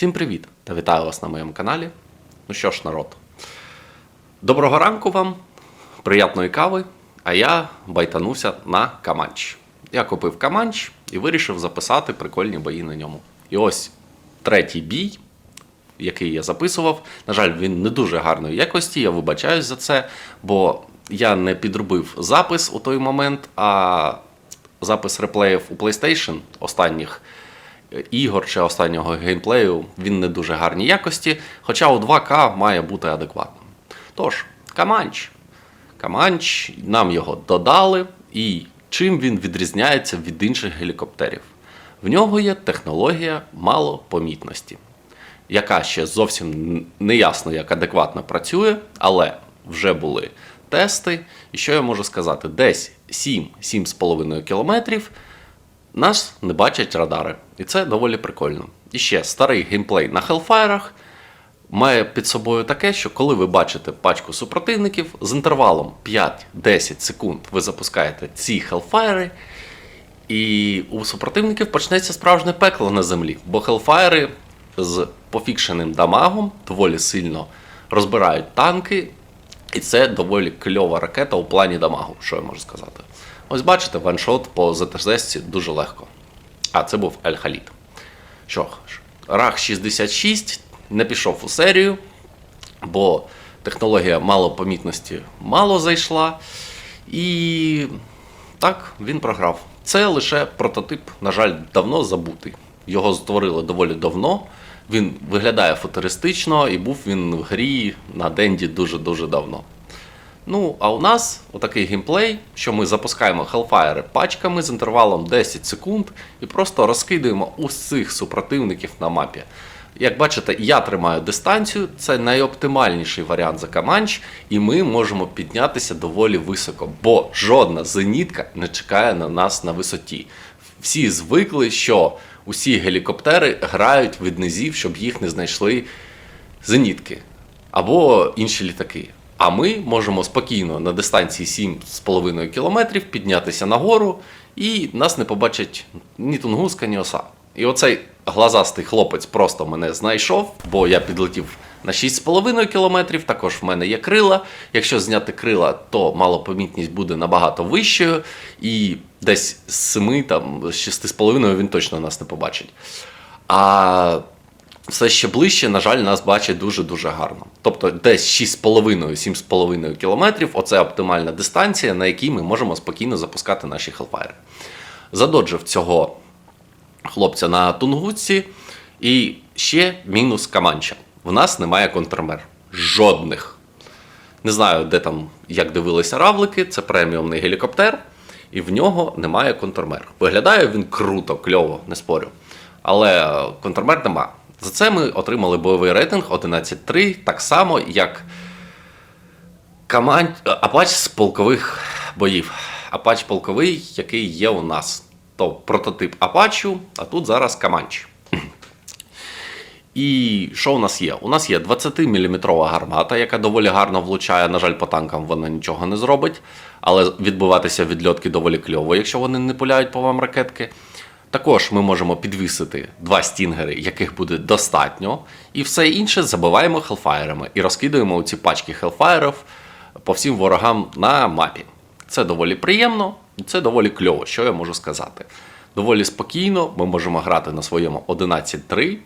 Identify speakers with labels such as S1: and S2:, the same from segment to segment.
S1: Всім привіт та вітаю вас на моєму каналі. Ну що ж, народ, доброго ранку вам, приятної кави, а я байтанувся на Каманч. Я купив Каманч і вирішив записати прикольні бої на ньому. І ось третій бій, який я записував. На жаль, він не дуже гарної якості, я вибачаюсь за це, бо я не підробив запис у той момент, а запис реплеїв у PlayStation останніх ігор чи останнього геймплею він не дуже гарній якості, хоча у 2К має бути адекватним. Тож, Каманч. Каманч, нам його додали, і чим він відрізняється від інших гелікоптерів? В нього є технологія малопомітності, яка ще зовсім не ясно, як адекватно працює, але вже були тести. І що я можу сказати? Десь 7-7,5 кілометрів нас не бачать радари. І це доволі прикольно. І ще старий геймплей на Hellfire має під собою таке, що коли ви бачите пачку супротивників, з інтервалом 5-10 секунд ви запускаєте ці Hellfire, і у супротивників почнеться справжнє пекло на землі, бо Hellfire з пофікшеним дамагом доволі сильно розбирають танки, і це доволі кльова ракета у плані дамагу, що я можу сказати. Ось бачите, ваншот по ЗТЗ дуже легко. А це був Ель Халід. Що ж, Рах 66 не пішов у серію, бо технологія малопомітності мало зайшла. І так, він програв. Це лише прототип, на жаль, давно забутий. Його створили доволі давно. Він виглядає футуристично і був він в грі на Денді дуже-дуже давно. Ну, а у нас отакий геймплей, що ми запускаємо Hellfire пачками з інтервалом 10 секунд і просто розкидуємо усіх супротивників на мапі. Як бачите, я тримаю дистанцію, це найоптимальніший варіант за Каманч, і ми можемо піднятися доволі високо, бо жодна зенітка не чекає на нас на висоті. Всі звикли, що усі гелікоптери грають від низів, щоб їх не знайшли зенітки або інші літаки. А ми можемо спокійно на дистанції 7,5 кілометрів піднятися нагору, і нас не побачить ні тунгуска, ні оса. І оцей глазастий хлопець просто мене знайшов, бо я підлетів на 6,5 кілометрів. Також в мене є крила. Якщо зняти крила, то малопомітність буде набагато вищою, і десь з 7, там, з 6,5 він точно нас не побачить. А все ще ближче, на жаль, нас бачить дуже-дуже гарно. Тобто десь 6,5-7,5 кілометрів оце оптимальна дистанція, на якій ми можемо спокійно запускати наші хелфайри. Задоджив цього хлопця на Тунгутці. І ще мінус Каманча. В нас немає контрмер. Жодних. Не знаю, де там, як дивилися равлики, це преміумний гелікоптер, і в нього немає контрмер. Виглядає він круто, кльово, не спорю. Але контрмер нема. За це ми отримали бойовий рейтинг 11.3, так само, як Каман... Апач з полкових боїв. Апач полковий, який є у нас. То прототип Апачу, а тут зараз Каманч. І що у нас є? У нас є 20-мм гармата, яка доволі гарно влучає. На жаль, по танкам вона нічого не зробить, але відбиватися від доволі кльово, якщо вони не пуляють по вам ракетки. Також ми можемо підвісити два стінгери, яких буде достатньо, і все інше забиваємо хелфаєрами і розкидуємо ці пачки хелфаєрів по всім ворогам на мапі. Це доволі приємно, це доволі кльово, що я можу сказати. Доволі спокійно ми можемо грати на своєму 11.3.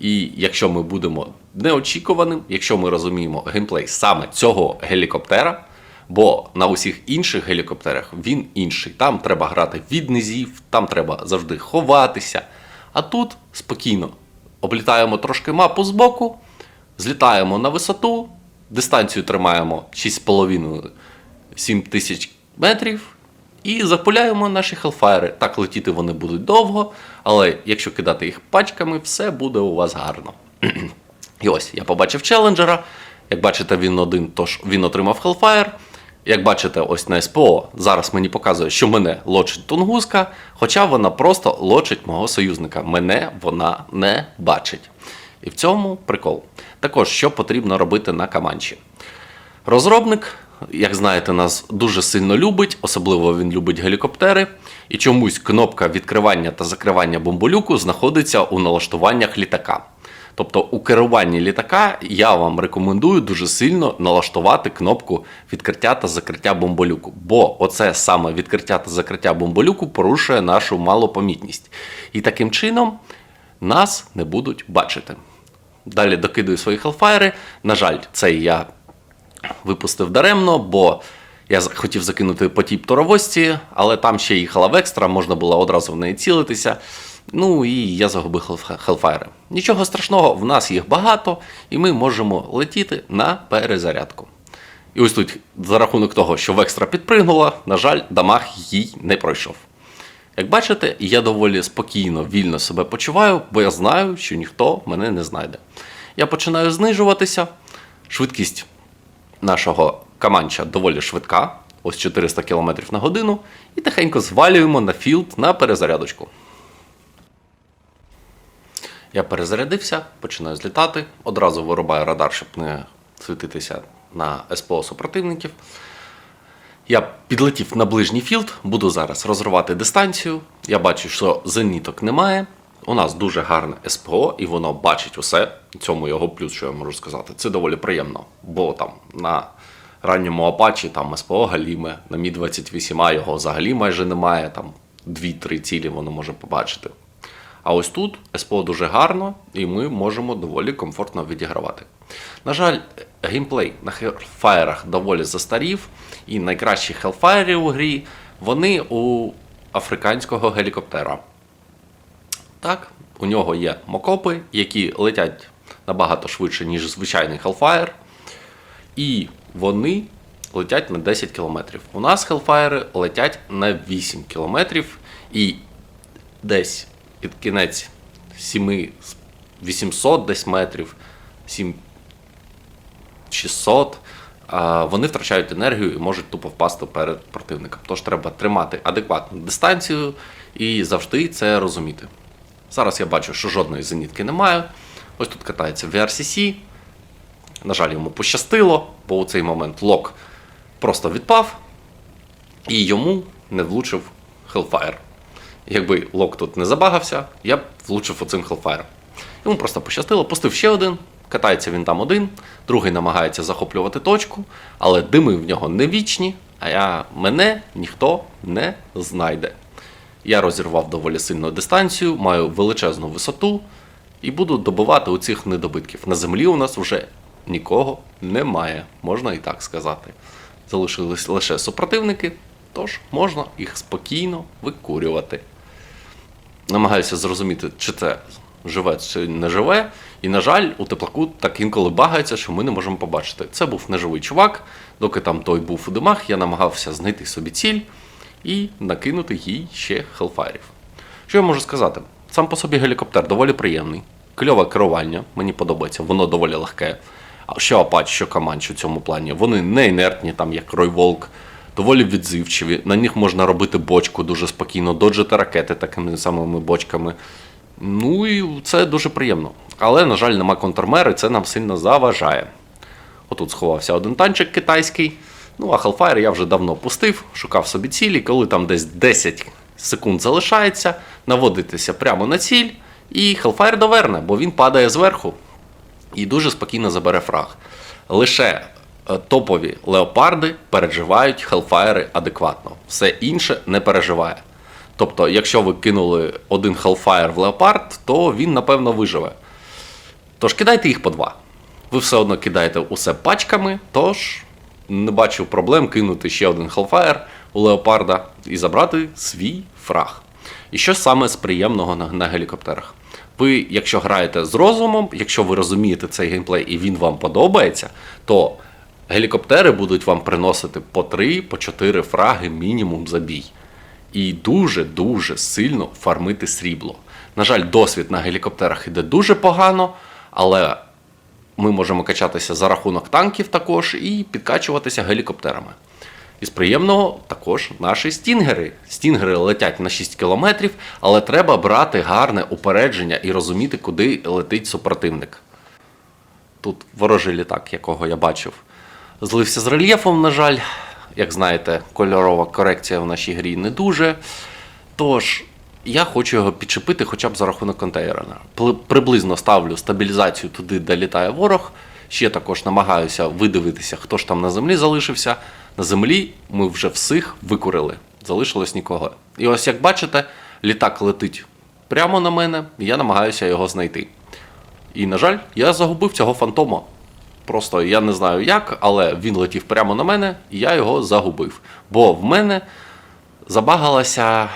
S1: І якщо ми будемо неочікуваним, якщо ми розуміємо геймплей саме цього гелікоптера, бо на усіх інших гелікоптерах він інший. Там треба грати від низів, там треба завжди ховатися. А тут спокійно облітаємо трошки мапу з боку, злітаємо на висоту, дистанцію тримаємо 6,5-7 тисяч метрів. І запуляємо наші хелфайри. Так летіти вони будуть довго, але якщо кидати їх пачками, все буде у вас гарно. І ось я побачив челенджера. Як бачите, він один, тож він отримав хелфайр. Як бачите, ось на СПО зараз мені показує, що мене лочить тунгуска, хоча вона просто лочить мого союзника. Мене вона не бачить. І в цьому прикол. Також, що потрібно робити на Каманчі. Розробник, як знаєте, нас дуже сильно любить, особливо він любить гелікоптери. І чомусь кнопка відкривання та закривання бомболюку знаходиться у налаштуваннях літака. Тобто у керуванні літака я вам рекомендую дуже сильно налаштувати кнопку відкриття та закриття бомболюку. Бо оце саме відкриття та закриття бомболюку порушує нашу малопомітність. І таким чином нас не будуть бачити. Далі докидую свої хелфайри. На жаль, цей я випустив даремно, бо я хотів закинути потіп торовості, але там ще їхала в екстра, можна було одразу в неї цілитися. Ну і я загубив хелфайри. Нічого страшного, в нас їх багато, і ми можемо летіти на перезарядку. І ось тут, за рахунок того, що в екстра підпригнула, на жаль, дамаг їй не пройшов. Як бачите, я доволі спокійно, вільно себе почуваю, бо я знаю, що ніхто мене не знайде. Я починаю знижуватися. Швидкість нашого каманча доволі швидка, ось 400 км на годину, і тихенько звалюємо на філд на перезарядочку. Я перезарядився, починаю злітати, одразу вирубаю радар, щоб не світитися на СПО супротивників. Я підлетів на ближній філд, буду зараз розривати дистанцію. Я бачу, що зеніток немає. У нас дуже гарне СПО, і воно бачить усе. Цьому його плюс, що я можу сказати. Це доволі приємно. Бо там на ранньому Апачі там СПО галіме, на Мі 28 а його взагалі майже немає. Там 2-3 цілі воно може побачити. А ось тут СПО дуже гарно, і ми можемо доволі комфортно відігравати. На жаль, геймплей на хелфаєрах доволі застарів, і найкращі хелфаєри у грі вони у африканського гелікоптера. Так, у нього є мокопи, які летять набагато швидше, ніж звичайний Hellfire. І вони летять на 10 км. У нас Hellfire летять на 8 км. І десь під кінець 7 800 десь метрів, 7 600, вони втрачають енергію і можуть тупо впасти перед противником. Тож треба тримати адекватну дистанцію і завжди це розуміти. Зараз я бачу, що жодної зенітки немає. Ось тут катається VRCC. На жаль, йому пощастило, бо у цей момент лок просто відпав, і йому не влучив Hellfire. Якби лок тут не забагався, я б влучив оцим Hellfire. Йому просто пощастило, пустив ще один. Катається він там один, другий намагається захоплювати точку, але дими в нього не вічні, а я, мене ніхто не знайде. Я розірвав доволі сильну дистанцію, маю величезну висоту і буду добивати у цих недобитків. На землі у нас вже нікого немає, можна і так сказати. Залишились лише супротивники, тож можна їх спокійно викурювати. Намагаюся зрозуміти, чи це живе, чи не живе. І, на жаль, у теплаку так інколи багається, що ми не можемо побачити. Це був неживий чувак, доки там той був у димах, я намагався знайти собі ціль і накинути їй ще хелфайрів. Що я можу сказати? Сам по собі гелікоптер доволі приємний, кльове керування, мені подобається, воно доволі легке. Що Апач, що Каманч у цьому плані, вони не інертні, там як Ройволк, доволі відзивчиві. На них можна робити бочку дуже спокійно, доджити ракети такими самими бочками. Ну і це дуже приємно. Але, на жаль, нема контрмери, це нам сильно заважає. Отут сховався один танчик китайський. Ну, а Hellfire я вже давно пустив, шукав собі цілі, коли там десь 10 секунд залишається, наводитися прямо на ціль, і Hellfire доверне, бо він падає зверху і дуже спокійно забере фраг. Лише топові леопарди переживають Hellfire адекватно. Все інше не переживає. Тобто, якщо ви кинули один Hellfire в леопард, то він напевно виживе. Тож кидайте їх по два. Ви все одно кидаєте усе пачками, тож не бачу проблем кинути ще один Hellfire у леопарда і забрати свій фраг. І що саме з приємного на, на гелікоптерах? Ви, якщо граєте з розумом, якщо ви розумієте цей геймплей і він вам подобається, то гелікоптери будуть вам приносити по 3, по 4 фраги мінімум за бій. І дуже-дуже сильно фармити срібло. На жаль, досвід на гелікоптерах іде дуже погано, але ми можемо качатися за рахунок танків також і підкачуватися гелікоптерами. Із приємного також наші стінгери. Стінгери летять на 6 кілометрів, але треба брати гарне упередження і розуміти, куди летить супротивник. Тут ворожий літак, якого я бачив, злився з рельєфом, на жаль. Як знаєте, кольорова корекція в нашій грі не дуже. Тож, я хочу його підчепити хоча б за рахунок контейнера. Приблизно ставлю стабілізацію туди, де літає ворог. Ще також намагаюся видивитися, хто ж там на землі залишився. На землі ми вже всіх викурили, залишилось нікого. І ось як бачите, літак летить прямо на мене, і я намагаюся його знайти. І, на жаль, я загубив цього фантома. Просто я не знаю як, але він летів прямо на мене, і я його загубив. Бо в мене забагалася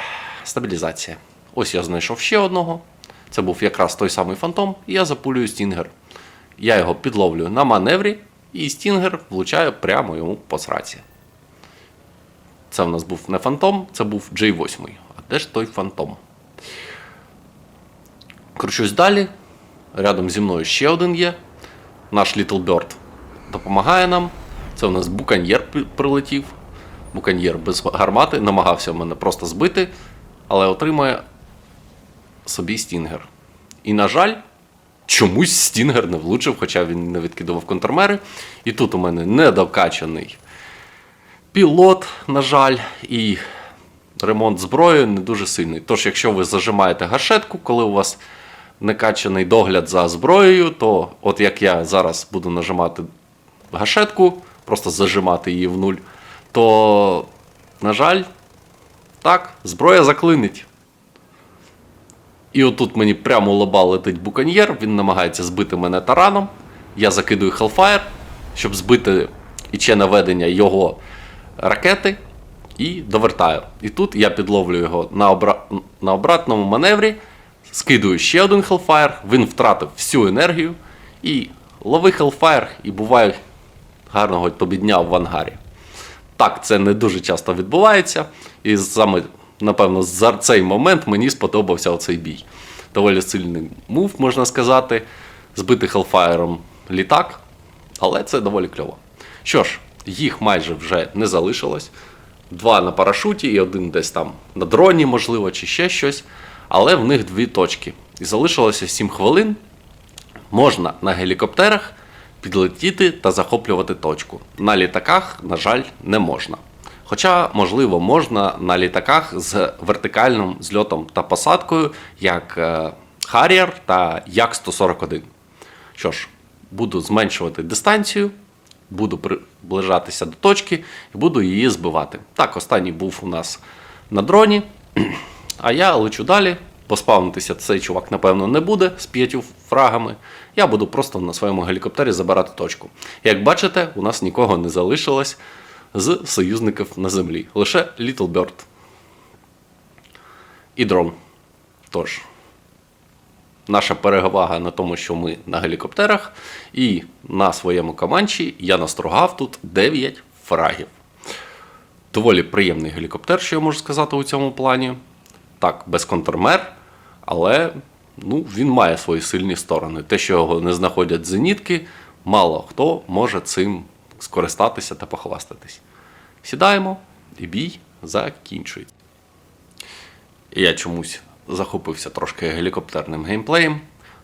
S1: стабілізація. Ось я знайшов ще одного. Це був якраз той самий фантом, і я запулюю стінгер. Я його підловлюю на маневрі, і стінгер влучає прямо йому по сраці. Це в нас був не фантом, це був J8. А де ж той фантом? Кручусь далі. Рядом зі мною ще один є. Наш Little Bird допомагає нам. Це у нас буканьєр прилетів. Буканьєр без гармати, намагався мене просто збити, але отримує собі стінгер. І, на жаль, чомусь стінгер не влучив, хоча він не відкидував контрмери. І тут у мене недокачаний пілот, на жаль, і ремонт зброї не дуже сильний. Тож, якщо ви зажимаєте гашетку, коли у вас некачаний догляд за зброєю, то от як я зараз буду нажимати гашетку, просто зажимати її в нуль, то, на жаль, так, зброя заклинить. І отут мені прямо лоба летить буконьєр, він намагається збити мене тараном. Я закидую Hellfire, щоб збити іче наведення його ракети і довертаю. І тут я підловлю його на, обра... на обратному маневрі, скидую ще один Hellfire, він втратив всю енергію. І лови Hellfire і буває гарного тобі дня в ангарі. Так, це не дуже часто відбувається. І саме, напевно, за цей момент мені сподобався оцей бій. Доволі сильний мув, можна сказати, збити хелфаєром літак, але це доволі кльово. Що ж, їх майже вже не залишилось. Два на парашуті і один десь там на дроні, можливо, чи ще щось. Але в них дві точки. І залишилося 7 хвилин. Можна на гелікоптерах підлетіти та захоплювати точку. На літаках, на жаль, не можна. Хоча, можливо, можна на літаках з вертикальним зльотом та посадкою, як е, Harrier та Як-141. Що ж, буду зменшувати дистанцію, буду приближатися до точки і буду її збивати. Так, останній був у нас на дроні. А я лечу далі. Поспавнитися цей чувак, напевно, не буде з п'ятью фрагами. Я буду просто на своєму гелікоптері забирати точку. Як бачите, у нас нікого не залишилось з союзників на землі. Лише Little Bird. І дрон. Тож, наша перевага на тому, що ми на гелікоптерах, і на своєму команчі я настругав тут 9 фрагів. Доволі приємний гелікоптер, що я можу сказати у цьому плані. Так, без контрмер, але ну, він має свої сильні сторони. Те, що його не знаходять зенітки, мало хто може цим скористатися та похвастатись. Сідаємо, і бій закінчується. Я чомусь захопився трошки гелікоптерним геймплеєм.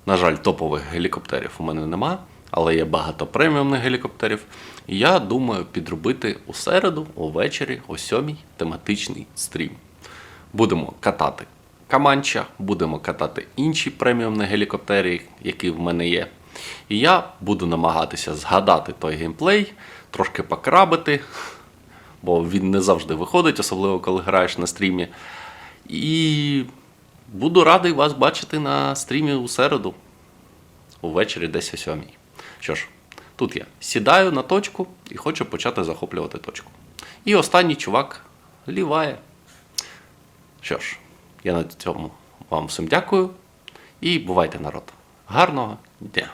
S1: На жаль, топових гелікоптерів у мене нема, але є багато преміумних гелікоптерів. І я думаю підробити у середу, увечері, о сьомій тематичний стрім. Будемо катати Каманча, будемо катати інші преміумні гелікоптери, які в мене є. І я буду намагатися згадати той геймплей, трошки покрабити, бо він не завжди виходить, особливо коли граєш на стрімі. І буду радий вас бачити на стрімі у середу, увечері десь о сьомій. Що ж, тут я сідаю на точку і хочу почати захоплювати точку. І останній чувак ліває. Що ж, я на цьому вам всім дякую і бувайте народ. Гарного дня!